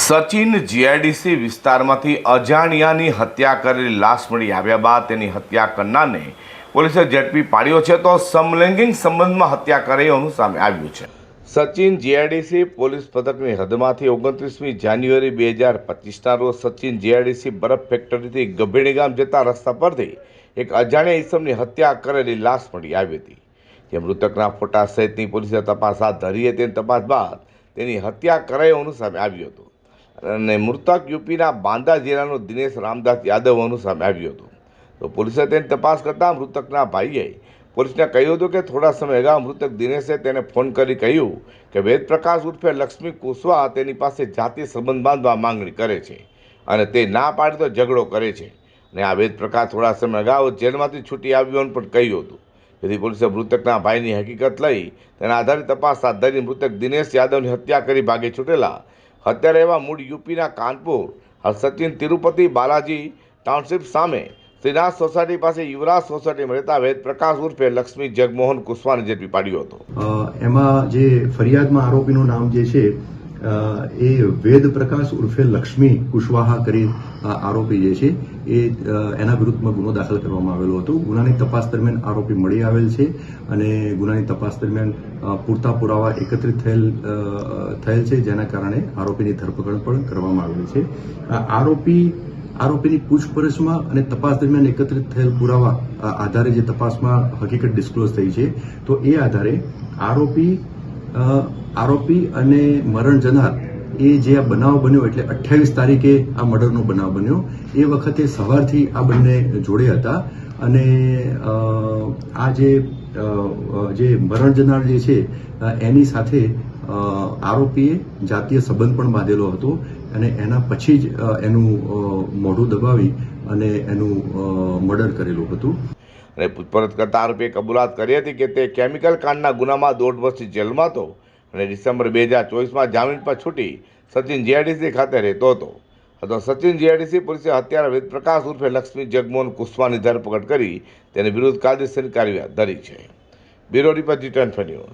Sachin GIDC વિસ્તારમાંથી અજાણ્યાની હત્યા કરેલી લાશ મળી આવ્યા બાદ તેની હત્યા કરનારને પોલીસે ઝડપી પાડ્યો છે તો સમલૈંગિક સંબંધમાં હત્યા કરે હોવાનું સામે આવ્યું છે. સચિન જીઆઈડીસી પોલીસ પથકની હદમાંથી ઓગણત્રીસમી જાન્યુઆરી બે હજાર પચીસના રોજ સચિન જીઆઈડીસી બરફ ફેક્ટરીથી ગભેણી ગામ જતા રસ્તા પરથી એક અજાણ્યા ઈસમની હત્યા કરેલી લાશ મળી આવી હતી. જે મૃતકના ફોટા સહિતની પોલીસે તપાસ હાથ ધરી હતી તપાસ બાદ તેની હત્યા કરાઈ હોવાનું સામે આવ્યું હતું. અને મૃતક યુપીના બાંદા જિલ્લાનો દિનેશ રામદાસ યાદવ હોવાનું સામે આવ્યું હતું. તો પોલીસે તેની તપાસ કરતાં મૃતકના ભાઈએ પોલીસને કહ્યું હતું કે થોડા સમય અગાઉ મૃતક દિનેશે તેને ફોન કરી કહ્યું કે વેદ પ્રકાશ ઉર્ફે લક્ષ્મી કુશવાહ તેની પાસે જાતિ સંબંધ બાંધવા માંગણી કરે છે અને તે ના પાડે તો ઝઘડો કરે છે. અને આ વેદ પ્રકાશ થોડા સમય અગાઉ જેલમાંથી છૂટી આવ્યું પણ કહ્યું હતું. જેથી પોલીસે મૃતકના ભાઈની હકીકત લઈ તેના આધારે તપાસ હાથ ધરી મૃતક દિનેશ યાદવની હત્યા કરી ભાગી છૂટેલા હત્યા એવા મૂળ યુપીના કાનપુર સચિન તિરુપતિ, બાલાજી ટાઉનશીપ સામે શ્રીનાથ સોસાયટી પાસે યુવરાજ સોસાયટીમાં રહેતા વેદ પ્રકાશ ઉર્ફે લક્ષ્મી જગમોહન કુશવાને ઝડપી પાડ્યો હતો. એમાં જે ફરિયાદમાં આરોપીનું નામ જે છે એ વેદ પ્રકાશ ઉર્ફે લક્ષ્મી કુશવાહા કરી આરોપી જે છે એ એના વિરુદ્ધમાં ગુનો દાખલ કરવામાં આવેલો હતો. ગુનાની તપાસ દરમિયાન આરોપી મળી આવેલ છે અને ગુનાની તપાસ દરમિયાન પૂરતા પુરાવા એકત્રિત થયેલ થયેલ છે, જેના કારણે આરોપીની ધરપકડ પણ કરવામાં આવેલી છે. આરોપી, આરોપીની પૂછપરછમાં અને તપાસ દરમિયાન એકત્રિત થયેલ પુરાવા આધારે જે તપાસમાં હકીકત ડિસ્ક્લોઝ થઈ છે, તો એ આધારે આરોપી આરોપી અને મરણ જનાર એ જે આ બનાવ બન્યો એટલે અઠ્યાવીસ તારીખે આ મર્ડરનો બનાવ બન્યો. એ વખતે સવારથી આ બંને જોડે હતા અને આ જે જે મરણ જનાર જે છે એની સાથે આરોપીએ જાતીય સંબંધ પણ બાંધેલો હતો અને એના પછી જ એનું મોઢું દબાવી અને એનું મર્ડર કરેલું હતું. અને પૂછપરછ કરતા આરોપીએ કબૂલાત કરી હતી કે તે કેમિકલ કાંડના ગુનામાં દોઢ વર્ષથી જેલમાં હતો. અને ડિસેમ્બર બે હજાર ચોવીસમાં જામીન પર છૂટી સચિન જીઆઈડીસી ખાતે રહેતો હતો. તો સચિન જીઆઈડીસી પોલીસે હત્યારા વેદ પ્રકાશ ઉર્ફે લક્ષ્મી જગમોહન કુશવાની ધરપકડ કરી તેની વિરુદ્ધ કાયદેસરની કાર્યવાહી ધરી છે. Bureau report G twenty